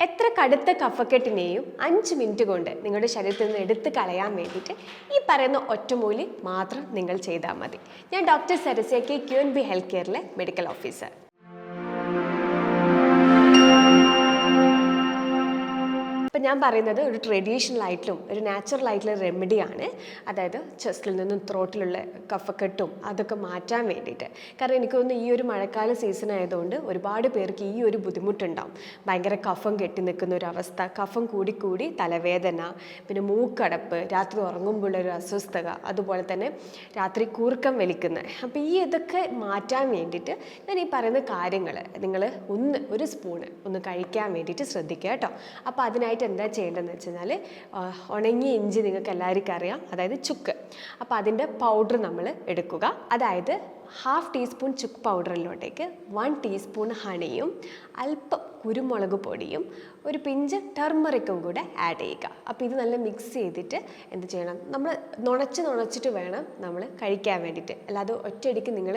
എത്ര കടുത്ത കഫക്കെട്ടിനെയും അഞ്ച് മിനിറ്റ് കൊണ്ട് നിങ്ങളുടെ ശരീരത്തിൽ നിന്ന് എടുത്ത് കളയാൻ വേണ്ടിയിട്ട് ഈ പറയുന്ന ഒറ്റമൂലി മാത്രം നിങ്ങൾ ചെയ്താൽ മതി. ഞാൻ doctor Sarasya K. Q N B health കെയറിലെ medical officer ഇപ്പം ഞാൻ പറയുന്നത് ഒരു ട്രഡീഷണൽ ആയിട്ടും ഒരു നാച്ചുറൽ ആയിട്ടുള്ള റെമഡിയാണ് അതായത് ചെസ്റ്റിൽ നിന്നും ത്രോട്ടിലുള്ള കഫക്കെട്ടും അതൊക്കെ മാറ്റാൻ വേണ്ടിയിട്ട്. കാരണം എനിക്ക് തോന്നുന്നു ഈ ഒരു മഴക്കാല സീസൺ ആയതുകൊണ്ട് ഒരുപാട് പേർക്ക് ഈ ഒരു ബുദ്ധിമുട്ടുണ്ടാവും. ഭയങ്കര കഫം കെട്ടി നിൽക്കുന്ന ഒരു അവസ്ഥ കഫം കൂടിക്കൂടി തലവേദന പിന്നെ മൂക്കടപ്പ് രാത്രി ഉറങ്ങുമ്പോൾ ഒരു അസ്വസ്ഥത അതുപോലെ തന്നെ രാത്രി കൂർക്കം വലിക്കുന്നത്. അപ്പോൾ ഈ ഇതൊക്കെ മാറ്റാൻ വേണ്ടിയിട്ട് ഞാൻ ഈ പറയുന്ന കാര്യങ്ങൾ നിങ്ങൾ ഒന്ന് ഒരു സ്പൂണ് ഒന്ന് കഴിക്കാൻ വേണ്ടിയിട്ട് ശ്രദ്ധിക്കുക കേട്ടോ. അപ്പോൾ അതിനായിട്ട് എന്താ ചെയ്യേണ്ടതെന്ന് വെച്ച് കഴിഞ്ഞാൽ ഉണങ്ങിയ ഇഞ്ചി നിങ്ങൾക്ക് എല്ലാവർക്കും അറിയാം. അതായത് ചുക്ക്. അപ്പോൾ അതിന്റെ പൗഡർ നമ്മൾ എടുക്കുക. അതായത് ഹാഫ് ടീസ്പൂൺ ചുക്ക് പൗഡറിലോട്ടേക്ക് വൺ ടീസ്പൂൺ ഹണിയും അല്പം കുരുമുളക് പൊടിയും ഒരു പിഞ്ച് ടർമറിക്കും കൂടെ ആഡ് ചെയ്യുക. അപ്പോൾ ഇത് നല്ല മിക്സ് ചെയ്തിട്ട് എന്ത് ചെയ്യണം? നമ്മൾ നുണച്ച് നുണച്ചിട്ട് വേണം നമ്മൾ കഴിക്കാൻ വേണ്ടിയിട്ട്. അല്ലാതെ ഒറ്റയടിക്ക് നിങ്ങൾ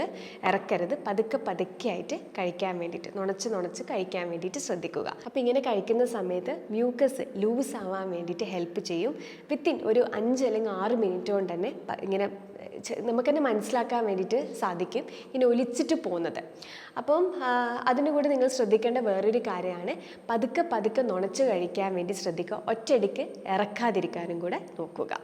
ഇറക്കരുത് പതുക്കെ പതുക്കെ ആയിട്ട് കഴിക്കാൻ വേണ്ടിയിട്ട് നുണച്ച് നുണച്ച് കഴിക്കാൻ വേണ്ടിയിട്ട് ശ്രദ്ധിക്കുക. അപ്പോൾ ഇങ്ങനെ കഴിക്കുന്ന സമയത്ത് മ്യൂക്കസ് ലൂസ് ആവാൻ വേണ്ടിയിട്ട് ഹെൽപ്പ് ചെയ്യും. വിത്തിൻ ഒരു അഞ്ച് അല്ലെങ്കിൽ ആറ് മിനിറ്റ് കൊണ്ട് തന്നെ ഇങ്ങനെ നമുക്കെന്നെ മനസ്സിലാക്കാൻ വേണ്ടിയിട്ട് സാധിക്കും. ഇങ്ങനെ ഒലിച്ചിട്ട് പോകുന്നത്. അപ്പം അതിനു കൂടെ നിങ്ങൾ ശ്രദ്ധിക്കേണ്ട വേറൊരു കാര്യമാണ്. പതുക്കെ പതുക്കെ നുണച്ച് കഴിക്കാൻ വേണ്ടി ശ്രദ്ധിക്കുക. ഒറ്റയടിക്ക് ഇറക്കാതിരിക്കാനും കൂടെ നോക്കുക.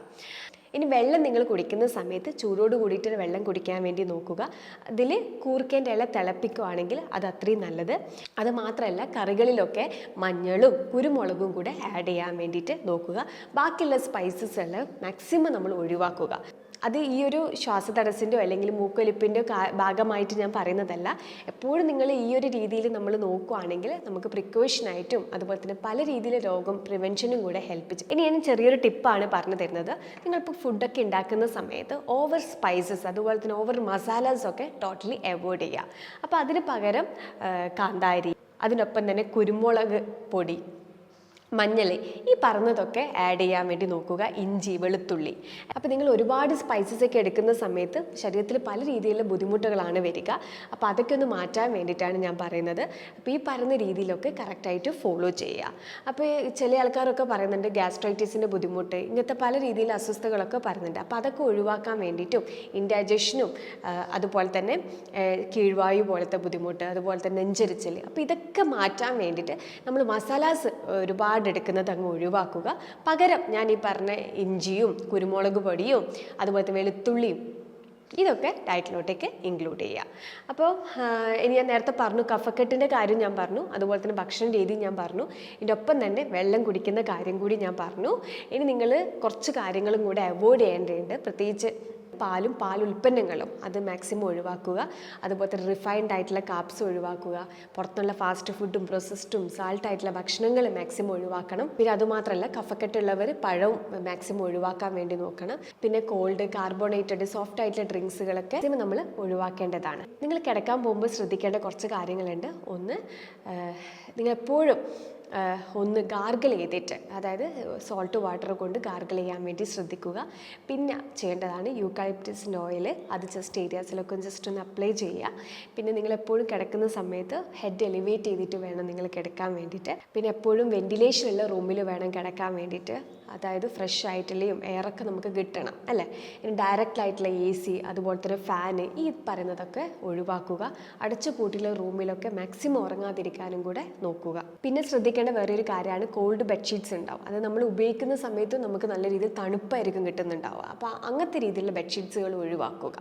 ഇനി വെള്ളം നിങ്ങൾ കുടിക്കുന്ന സമയത്ത് ചൂടോട് കൂടിയിട്ട് വെള്ളം കുടിക്കാൻ വേണ്ടി നോക്കുക. അതിൽ കൂർക്കേന്റെ ഇല തിളപ്പിക്കുകയാണെങ്കിൽ അത് അത്രയും നല്ലത്. അത് മാത്രമല്ല കറികളിലൊക്കെ മഞ്ഞളും കുരുമുളകും കൂടെ ആഡ് ചെയ്യാൻ വേണ്ടിയിട്ട് നോക്കുക. ബാക്കിയുള്ള സ്പൈസസ് എല്ലാം മാക്സിമം നമ്മൾ ഒഴിവാക്കുക. അത് ഈ ഒരു ശ്വാസതടസ്സിന്റെയോ അല്ലെങ്കിൽ മൂക്കൊലിപ്പിന്റെയോ ഭാഗമായിട്ട് ഞാൻ പറയുന്നതല്ല. എപ്പോഴും നിങ്ങൾ ഈ ഒരു രീതിയിൽ നമ്മൾ നോക്കുകയാണെങ്കിൽ നമുക്ക് പ്രിക്കോഷനായിട്ടും അതുപോലെ തന്നെ പല രീതിയിൽ രോഗം പ്രിവെൻഷനും കൂടെ ഹെൽപ്പ് ചെയ്യും. ഇനി ഞാൻ ചെറിയൊരു ടിപ്പാണ് പറഞ്ഞു തരുന്നത്. നിങ്ങളിപ്പോൾ ഫുഡൊക്കെ ഉണ്ടാക്കുന്ന സമയത്ത് ഓവർ സ്പൈസസ് അതുപോലെ തന്നെ ഓവർ മസാലാസ് ഒക്കെ ടോട്ടലി അവോയ്ഡ് ചെയ്യുക. അപ്പോൾ അതിന് പകരം കാന്താരി അതിനൊപ്പം തന്നെ കുരുമുളക് പൊടി മഞ്ഞൾ. ഈ പറഞ്ഞതൊക്കെ ആഡ് ചെയ്യാൻ വേണ്ടി നോക്കുക ഇഞ്ചി വെളുത്തുള്ളി. അപ്പോൾ നിങ്ങൾ ഒരുപാട് സ്പൈസസ് ഒക്കെ എടുക്കുന്ന സമയത്ത് ശരീരത്തിൽ പല രീതിയിലുള്ള ബുദ്ധിമുട്ടുകളാണ് വരിക. അപ്പോൾ അതൊക്കെ ഒന്ന് മാറ്റാൻ വേണ്ടിയിട്ടാണ് ഞാൻ പറയുന്നത്. അപ്പോൾ ഈ പറയുന്ന രീതിയിലൊക്കെ കറക്റ്റായിട്ട് ഫോളോ ചെയ്യുക. അപ്പോൾ ചില ആൾക്കാരൊക്കെ പറയുന്നുണ്ട് ഗ്യാസ്ട്രൈറ്റിസിന്റെ ബുദ്ധിമുട്ട് ഇങ്ങനത്തെ പല രീതിയിലുള്ള അസ്വസ്ഥതകളൊക്കെ പറയുന്നുണ്ട്. അപ്പോൾ അതൊക്കെ ഒഴിവാക്കാൻ വേണ്ടിയിട്ടും ഇൻഡൈജഷനും അതുപോലെ തന്നെ കീഴ്വായു പോലത്തെ ബുദ്ധിമുട്ട് അതുപോലെ തന്നെ നെഞ്ചരിച്ചൽ അപ്പോൾ ഇതൊക്കെ മാറ്റാൻ വേണ്ടിയിട്ട് നമ്മൾ മസാലാസ് ഒരുപാട് എടുക്കുന്നത് അങ്ങ് ഒഴിവാക്കുക. പകരം ഞാൻ ഈ പറഞ്ഞ ഇഞ്ചിയും കുരുമുളക് പൊടിയും അതുപോലെ തന്നെ വെളുത്തുള്ളിയും ഇതൊക്കെ ഡയറ്റിലോട്ടേക്ക് ഇൻക്ലൂഡ് ചെയ്യുക. അപ്പോൾ ഇനി ഞാൻ നേരത്തെ പറഞ്ഞു കഫക്കെട്ടിന്റെ കാര്യം ഞാൻ പറഞ്ഞു. അതുപോലെ തന്നെ ഭക്ഷണ രീതി ഞാൻ പറഞ്ഞു. ഇതിന്റെ ഒപ്പം തന്നെ വെള്ളം കുടിക്കുന്ന കാര്യം കൂടി ഞാൻ പറഞ്ഞു. ഇനി നിങ്ങൾ കുറച്ച് കാര്യങ്ങളും കൂടെ അവോയ്ഡ് ചെയ്യേണ്ടതുണ്ട്. പ്രത്യേകിച്ച് പാലും പാൽ ഉൽപ്പന്നങ്ങളും അത് മാക്സിമം ഒഴിവാക്കുക. അതുപോലെ തന്നെ റിഫൈൻഡ് ആയിട്ടുള്ള കാപ്സ് ഒഴിവാക്കുക. പുറത്തുള്ള ഫാസ്റ്റ് ഫുഡും പ്രോസസ്ഡും സാൾട്ട് ആയിട്ടുള്ള ഭക്ഷണങ്ങൾ മാക്സിമം ഒഴിവാക്കണം. പിന്നെ അതുമാത്രമല്ല കഫക്കെട്ടുള്ളവർ പഴവും മാക്സിമം ഒഴിവാക്കാൻ വേണ്ടി നോക്കണം. പിന്നെ കോൾഡ് കാർബണേറ്റഡ് സോഫ്റ്റ് ആയിട്ടുള്ള ഡ്രിങ്ക്സുകളൊക്കെ നമ്മൾ ഒഴിവാക്കേണ്ടതാണ്. നിങ്ങൾ കിടക്കാൻ പോകുമ്പോൾ ശ്രദ്ധിക്കേണ്ട കുറച്ച് കാര്യങ്ങളുണ്ട്. ഒന്ന് നിങ്ങൾ എപ്പോഴും ഒന്ന് ഗാർഗിൾ ചെയ്തിട്ട് അതായത് സോൾട്ട് വാട്ടർ കൊണ്ട് ഗാർഗിൾ ചെയ്യാൻ വേണ്ടി ശ്രദ്ധിക്കുക. പിന്നെ ചെയ്യേണ്ടതാണ് യൂക്കാലിപ്റ്റസിന്റെ ഓയിൽ അത് ജസ്റ്റ് ഏരിയാസിലൊക്കെ ജസ്റ്റ് ഒന്ന് അപ്ലൈ ചെയ്യുക. പിന്നെ നിങ്ങൾ എപ്പോഴും കിടക്കുന്ന സമയത്ത് ഹെഡ് എലിവേറ്റ് ചെയ്തിട്ട് വേണം നിങ്ങൾ കിടക്കാൻ വേണ്ടിയിട്ട്. പിന്നെ എപ്പോഴും വെന്റിലേഷനുള്ള റൂമിൽ വേണം കിടക്കാൻ വേണ്ടിയിട്ട്. അതായത് ഫ്രഷ് ആയിട്ടുള്ളയും എയറൊക്കെ നമുക്ക് കിട്ടണം അല്ലേ? ഡയറക്റ്റ് ആയിട്ടുള്ള എ സി അതുപോലെ തന്നെ ഫാന് ഈ പറയുന്നതൊക്കെ ഒഴിവാക്കുക. അടച്ചു പൂട്ടിയുള്ള റൂമിലൊക്കെ മാക്സിമം ഉറങ്ങാതിരിക്കാനും കൂടെ നോക്കുക. പിന്നെ ശ്രദ്ധിക്കേണ്ട വേറൊരു കാര്യമാണ് കോൾഡ് ബെഡ്ഷീറ്റ്സ് ഉണ്ടാവും. അത് നമ്മൾ ഉപയോഗിക്കുന്ന സമയത്ത് നമുക്ക് നല്ല രീതിയിൽ തണുപ്പായിരിക്കും കിട്ടുന്നുണ്ടാവുക. അപ്പോൾ അങ്ങനത്തെ രീതിയിലുള്ള ബെഡ്ഷീറ്റ്സുകൾ ഒഴിവാക്കുക.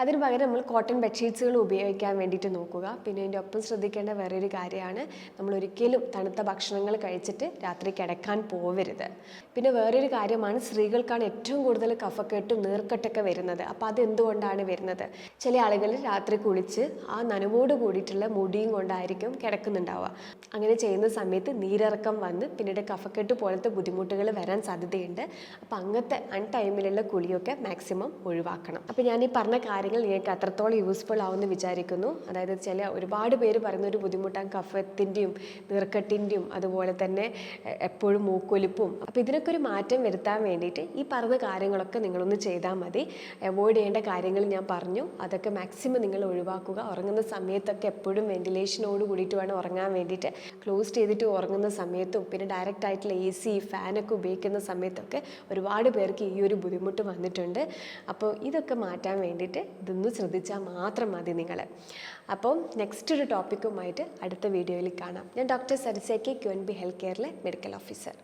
അതിന് പകരം നമ്മൾ കോട്ടൺ ബെഡ്ഷീറ്റ്സുകൾ ഉപയോഗിക്കാൻ വേണ്ടിയിട്ട് നോക്കുക. പിന്നെ അതിന്റെ ഒപ്പം ശ്രദ്ധിക്കേണ്ട വേറൊരു കാര്യമാണ് നമ്മൾ ഒരിക്കലും തണുത്ത ഭക്ഷണങ്ങൾ കഴിച്ചിട്ട് രാത്രി കിടക്കാൻ പോവരുത്. പിന്നെ വേറൊരു കാര്യമാണ് സ്ത്രീകൾക്കാണ് ഏറ്റവും കൂടുതൽ കഫക്കെട്ടും നീർക്കെട്ടൊക്കെ വരുന്നത്. അപ്പോൾ അതെന്തുകൊണ്ടാണ് വരുന്നത്? ചില ആളുകൾ രാത്രി കുളിച്ച് ആ നനവോട് കൂടിയിട്ടുള്ള മുടിയും കൊണ്ടായിരിക്കും കിടക്കുന്നുണ്ടാവുക. അങ്ങനെ ചെയ്യുന്ന സമയത്ത് നീരിറക്കം വന്ന് പിന്നീട് കഫക്കെട്ട് പോലത്തെ ബുദ്ധിമുട്ടുകൾ വരാൻ സാധ്യതയുണ്ട്. അപ്പോൾ അങ്ങനത്തെ അൺ ടൈമിലുള്ള കുളിയൊക്കെ മാക്സിമം ഒഴിവാക്കണം. അപ്പോൾ ഞാൻ ഈ പറഞ്ഞ കാര്യങ്ങൾ കാര്യങ്ങൾ നിങ്ങൾക്ക് അത്രത്തോളം യൂസ്ഫുൾ ആവുമെന്ന് വിചാരിക്കുന്നു. അതായത് ചില ഒരുപാട് പേര് പറയുന്ന ഒരു ബുദ്ധിമുട്ടാണ് കഫത്തിന്റെയും നീർക്കെട്ടിന്റെയും അതുപോലെ തന്നെ എപ്പോഴും മൂക്കൊലിപ്പും. അപ്പോൾ ഇതിനൊക്കെ ഒരു മാറ്റം വരുത്താൻ വേണ്ടിയിട്ട് ഈ പറഞ്ഞ കാര്യങ്ങളൊക്കെ നിങ്ങളൊന്ന് ചെയ്താൽ മതി. അവോയ്ഡ് ചെയ്യേണ്ട കാര്യങ്ങൾ ഞാൻ പറഞ്ഞു. അതൊക്കെ മാക്സിമം നിങ്ങൾ ഒഴിവാക്കുക. ഉറങ്ങുന്ന സമയത്തൊക്കെ എപ്പോഴും വെന്റിലേഷനോട് കൂടിയിട്ട് വേണം ഉറങ്ങാൻ വേണ്ടിയിട്ട്. ക്ലോസ് ചെയ്തിട്ട് ഉറങ്ങുന്ന സമയത്തും പിന്നെ ഡയറക്റ്റ് ആയിട്ടുള്ള എ സി ഫാനൊക്കെ ഉപയോഗിക്കുന്ന സമയത്തൊക്കെ ഒരുപാട് പേർക്ക് ഈ ഒരു ബുദ്ധിമുട്ട് വന്നിട്ടുണ്ട്. അപ്പോൾ ഇതൊക്കെ മാറ്റാൻ വേണ്ടിയിട്ട് ഇതൊന്ന് ശ്രദ്ധിച്ചാൽ മാത്രം മതി നിങ്ങൾ അപ്പം നെക്സ്റ്റ് ഒരു ടോപ്പിക്കുമായിട്ട് അടുത്ത വീഡിയോയിൽ കാണാം. ഞാൻ ഡോക്ടർ സരിസേക്കി ക്യു എൻ ബി ഹെൽത്ത് കെയറിലെ മെഡിക്കൽ ഓഫീസർ